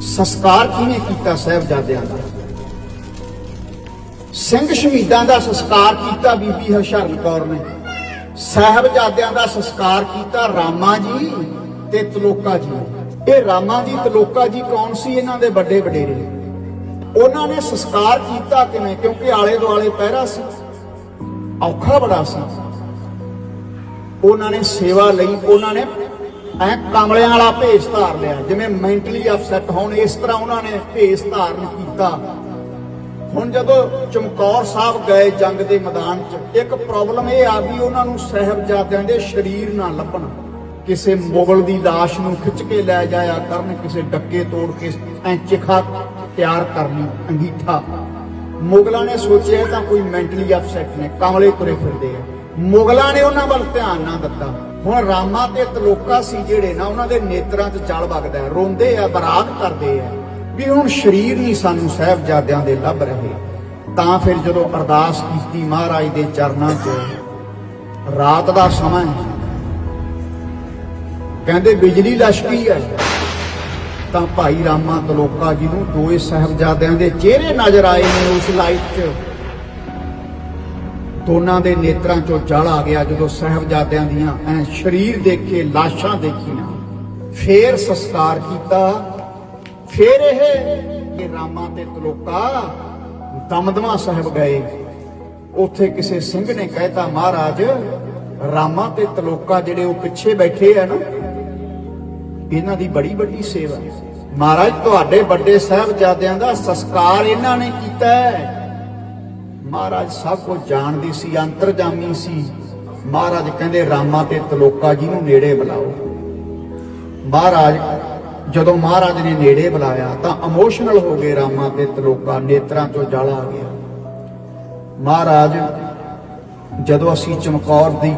ਸੰਸਕਾਰ ਕਿਹਨੇ ਕੀਤਾ ਸਾਹਿਬਜ਼ਾਦਿਆਂ ਦਾ? ਸਿੰਘ ਸ਼ਹੀਦਾਂ ਦਾ ਸੰਸਕਾਰ ਕੀਤਾ ਬੀਬੀ ਹਰਸ਼ਰਨ ਕੌਰ ਨੇ। ਸਾਹਿਬਜ਼ਾਦਿਆਂ ਦਾ ਸੰਸਕਾਰ ਕੀਤਾ ਰਾਮਾ ਜੀ ਤੇ ਤਲੋਕਾ ਜੀ ਇਹ ਰਾਮਾ ਜੀ, ਤਲੋਕਾ ਜੀ ਕੌਣ ਸੀ? ਇਹਨਾਂ ਦੇ ਵੱਡੇ ਵਡੇਰੇ। ਉਹਨਾਂ ਨੇ ਸੰਸਕਾਰ ਕੀਤਾ ਕਿਵੇਂ? ਕਿਉਂਕਿ ਆਲੇ ਦੁਆਲੇ ਪਹਿਰਾ ਸੀ। ਔਖਾ ਬੜਾ ਸੀ। ਉਹਨਾਂ ਨੇ ਸੇਵਾ ਲਈ, ਉਹਨਾਂ ਨੇ ਐ ਕਮਲਿਆਂ ਵਾਲਾ ਭੇਸ ਧਾਰ ਲਿਆ। ਜਿਵੇਂ ਮੈਂਟਲੀ ਅਪਸੈਟ ਹੋਣ, ਇਸ ਤਰ੍ਹਾਂ ਉਹਨਾਂ ਨੇ ਭੇਸ ਧਾਰਨ ਕੀਤਾ। ਹੁਣ ਜਦੋਂ ਚਮਕੌਰ ਸਾਹਿਬ ਗਏ ਜੰਗ ਦੇ ਮੈਦਾਨ 'ਚ, ਇੱਕ ਪ੍ਰੋਬਲਮ ਇਹ ਆ ਵੀ ਉਹਨਾਂ ਨੂੰ ਸਾਹਿਬਜ਼ਾਦਿਆਂ ਦੇ ਸਰੀਰ ਨਾ ਲੱਭਣ। ਕਿਸੇ ਮੁਗਲ ਦੀ ਲਾਸ਼ ਨੂੰ ਖਿੱਚ ਕੇ ਲੈ ਜਾਇਆ ਕਰਨ, ਕਿਸੇ ਡੱਕੇ ਤੋੜ ਕੇ ਐ ਚਿਖਾ ਤਿਆਰ ਕਰਨੀ ਅੰਗੀਠਾ। ਮੁਗਲਾਂ ਨੇ ਸੋਚਿਆ ਤਾਂ ਕੋਈ ਮੈਂਟਲੀ ਅਪਸੈਟ ਨੇ ਕਮਲੇ ਤੁਰੇ ਫਿਰਦੇ ਆ। ਮੁਗਲਾਂ ਨੇ ਉਹਨਾਂ ਵੱਲ ਧਿਆਨ ਨਾ ਦਿੱਤਾ। ਹੁਣ ਰਾਮਾ ਤੇ ਤਲੋਕਾ ਸੀ ਜਿਹੜੇ ਨਾ ਉਹਨਾਂ ਦੇ ਨੇਤਰਾਂ 'ਚ ਜਲ ਵਗਦਾ ਰੋਂਦੇ ਆ, ਬਰਾਤ ਕਰਦੇ ਆ ਵੀ ਹੁਣ ਸਰੀਰ ਨਹੀਂ ਸਾਨੂੰ ਸਾਹਿਬਜ਼ਾਦਿਆਂ ਦੇ ਲੱਭ ਰਹੇ। ਤਾਂ ਫਿਰ ਜਦੋਂ ਅਰਦਾਸ ਕੀਤੀ ਮਹਾਰਾਜ ਦੇ ਚਰਨਾਂ 'ਚ, ਰਾਤ ਦਾ ਸਮਾਂ ਹੈ। ਕਹਿੰਦੇ ਬਿਜਲੀ ਲਸ਼ਕੀ ਹੈ। ਤਾਂ ਭਾਈ ਰਾਮਾ ਤਲੋਕਾ ਜੀ ਨੂੰ ਦੋਏ ਸਾਹਿਬਜ਼ਾਦਿਆਂ ਦੇ ਚਿਹਰੇ ਨਜ਼ਰ ਆਏ ਨੇ ਉਸ ਲਾਈਟ 'ਚ। ਦੋਨਾਂ ਦੇ ਨੇਤਰਾਂ 'ਚੋਂ ਜਲ ਆ ਗਿਆ ਜਦੋਂ ਸਾਹਿਬਜ਼ਾਦਿਆਂ ਦੀਆਂ ਐ ਸਰੀਰ ਦੇਖੇ ਲਾਸ਼ਾਂ ਦੇਖੀਆਂ। ਫੇਰ ਸੰਸਕਾਰ ਕੀਤਾ। ਫੇਰ ਇਹ ਇਹ ਰਾਮਾ ਤੇ ਤਲੋਕਾ ਦਮਦਮਾ ਸਾਹਿਬ ਗਏ। ਉੱਥੇ ਕਿਸੇ ਸਿੰਘ ਨੇ ਕਹਿਤਾ, ਮਹਾਰਾਜ, ਰਾਮਾ ਤੇ ਤਲੋਕਾ ਜਿਹੜੇ ਉਹ ਪਿੱਛੇ ਬੈਠੇ ਆ ਨਾ, ਇਹਨਾਂ ਦੀ ਬੜੀ ਵੱਡੀ ਸੇਵਾ। ਮਹਾਰਾਜ, ਤੁਹਾਡੇ ਵੱਡੇ ਸਾਹਿਬਜ਼ਾਦਿਆਂ ਦਾ ਸੰਸਕਾਰ ਇਹਨਾਂ ਨੇ ਕੀਤਾ ਹੈ। ਮਹਾਰਾਜ ਸਭ ਕੁਝ ਜਾਣਦੀ ਸੀ, ਅੰਤਰਜਾਮੀ ਸੀ। ਮਹਾਰਾਜ ਕਹਿੰਦੇ, ਰਾਮਾ ਤੇ ਤਲੋਕਾ ਜੀ ਨੂੰ ਨੇੜੇ ਬੁਲਾਓ। ਮਹਾਰਾਜ, ਜਦੋਂ ਮਹਾਰਾਜ ਨੇ ਨੇੜੇ ਬੁਲਾਇਆ, ਤਾਂ ਇਮੋਸ਼ਨਲ ਹੋ ਗਏ ਰਾਮਾ ਤੇ ਤਲੋਕਾ ਨੇਤਰਾਂ ਚੋਂ ਜਲ ਆ ਗਿਆ। ਮਹਾਰਾਜ, ਜਦੋਂ ਅਸੀਂ ਚਮਕੌਰ ਦੀ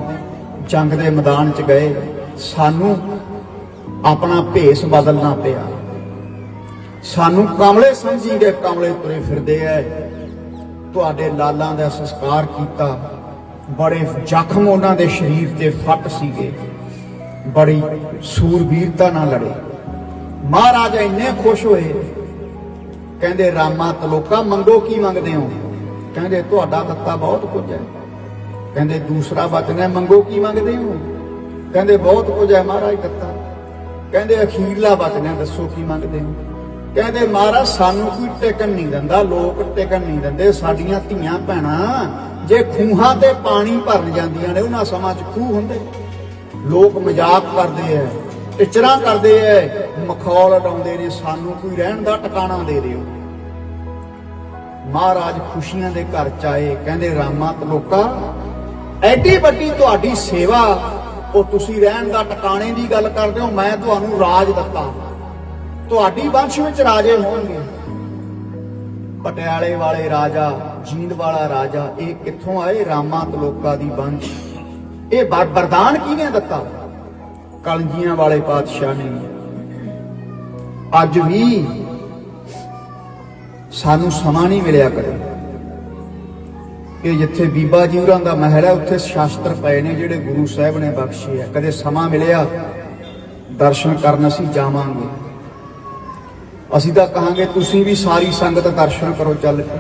ਜੰਗ ਦੇ ਮੈਦਾਨ 'ਚ ਗਏ, ਸਾਨੂੰ ਆਪਣਾ ਭੇਸ ਬਦਲਣਾ ਪਿਆ। ਸਾਨੂੰ ਕਮਲੇ ਸਮਝੀ ਗਏ, ਕਮਲੇ ਤੁਰੇ ਫਿਰਦੇ ਐ। ਤੁਹਾਡੇ ਲਾਲਾਂ ਦਾ ਸੰਸਕਾਰ ਕੀਤਾ। ਬੜੇ ਜ਼ਖਮ ਉਹਨਾਂ ਦੇ ਸਰੀਰ ਤੇ ਫੱਟ ਸੀਗੇ। ਬੜੀ ਸੂਰਬੀਰਤਾ ਨਾਲ ਲੜੇ। ਮਹਾਰਾਜ ਇੰਨੇ ਖੁਸ਼ ਹੋਏ। ਕਹਿੰਦੇ, ਰਾਮਾ ਤਲੋਕਾ ਮੰਗੋ, ਕੀ ਮੰਗਦੇ ਹੋ? ਕਹਿੰਦੇ, ਤੁਹਾਡਾ ਦਿੱਤਾ ਬਹੁਤ ਕੁਝ ਹੈ। ਕਹਿੰਦੇ, ਦੂਸਰਾ ਵਚਨ ਹੈ, ਮੰਗੋ, ਕੀ ਮੰਗਦੇ ਹੋ? ਕਹਿੰਦੇ, ਬਹੁਤ ਕੁਝ ਹੈ, ਮਹਾਰਾਜ ਦਿੱਤਾ ਕਹਿੰਦੇ, ਅਖੀਰਲਾ ਵਚਨ ਹੈ, ਦੱਸੋ, ਕੀ ਮੰਗਦੇ ਹੋ? ਕਹਿੰਦੇ ਮਹਾਰਾਜ, ਸਾਨੂੰ ਕੋਈ ਟਿਕਣ ਨਹੀਂ ਦਿੰਦਾ, ਲੋਕ ਟਿਕਣ ਨਹੀਂ ਦਿੰਦੇ, ਸਾਡੀਆਂ ਧੀਆਂ ਭੈਣਾਂ ਜੇ ਖੂਹਾਂ ਤੇ ਪਾਣੀ ਭਰਨ ਜਾਂਦੀਆਂ ਨੇ, ਉਹਨਾਂ ਸਮਾਂ 'ਚ ਖੂਹ ਹੁੰਦੇ। ਲੋਕ ਮਜ਼ਾਕ ਕਰਦੇ ਐ, ਟਿਚਰਾਂ ਕਰਦੇ ਐ, ਮਖੌਲ ਉਡਾਉਂਦੇ ਨੇ, ਸਾਨੂੰ ਕੋਈ ਰਹਿਣ ਦਾ ਟਿਕਾਣਾ ਦੇ ਦਿਓ। ਮਹਾਰਾਜ ਖੁਸ਼ੀਆਂ ਦੇ ਘਰ ਚ ਆਏ, ਕਹਿੰਦੇ ਰਾਮਾ ਤਲੋਕਾ ਐਡੀ ਵੱਡੀ ਤੁਹਾਡੀ ਸੇਵਾ, ਉਹ ਤੁਸੀਂ ਰਹਿਣ ਦਾ ਟਿਕਾਣੇ ਦੀ ਗੱਲ ਕਰਦੇ ਹੋ, ਮੈਂ ਤੁਹਾਨੂੰ ਰਾਜ ਦਿੱਤਾ। ਤੁਹਾਡੀ ਵੰਸ਼ ਵਿੱਚ ਰਾਜੇ ਹੋਣਗੇ। ਪਟਿਆਲੇ ਵਾਲੇ ਰਾਜਾ, ਜੀਂਦ ਵਾਲਾ ਰਾਜਾ, ਇਹ ਕਿੱਥੋਂ ਆਏ? ਰਾਮਾ ਤਲੋਕਾ ਦੀ ਵੰਸ਼। ਇਹ ਵਰ- ਵਰਦਾਨ ਕਿਹਨੇ ਦਿੱਤਾ? ਕਲਜੀਆਂ ਵਾਲੇ ਪਾਤਸ਼ਾਹ ਨੇ। ਅੱਜ ਵੀ ਸਾਨੂੰ ਸਮਾਂ ਨਹੀਂ ਮਿਲਿਆ ਕਦੇ। ਇਹ ਜਿੱਥੇ ਬੀਬਾ ਜੀ ਹੋਰਾਂ ਦਾ ਮਹਿਲ ਹੈ, ਉੱਥੇ ਸ਼ਾਸਤਰ ਪਏ ਨੇ ਜਿਹੜੇ ਗੁਰੂ ਸਾਹਿਬ ਨੇ ਬਖਸ਼ੇ ਆ ਕਦੇ ਸਮਾਂ ਮਿਲਿਆ, ਦਰਸ਼ਨ ਕਰਨ ਅਸੀਂ ਜਾਵਾਂਗੇ। ਅਸੀਂ ਤਾਂ ਕਹਾਂਗੇ ਤੁਸੀਂ ਵੀ ਸਾਰੀ ਸੰਗਤ ਦਰਸ਼ਨ ਕਰੋ ਚੱਲ। ਕੇ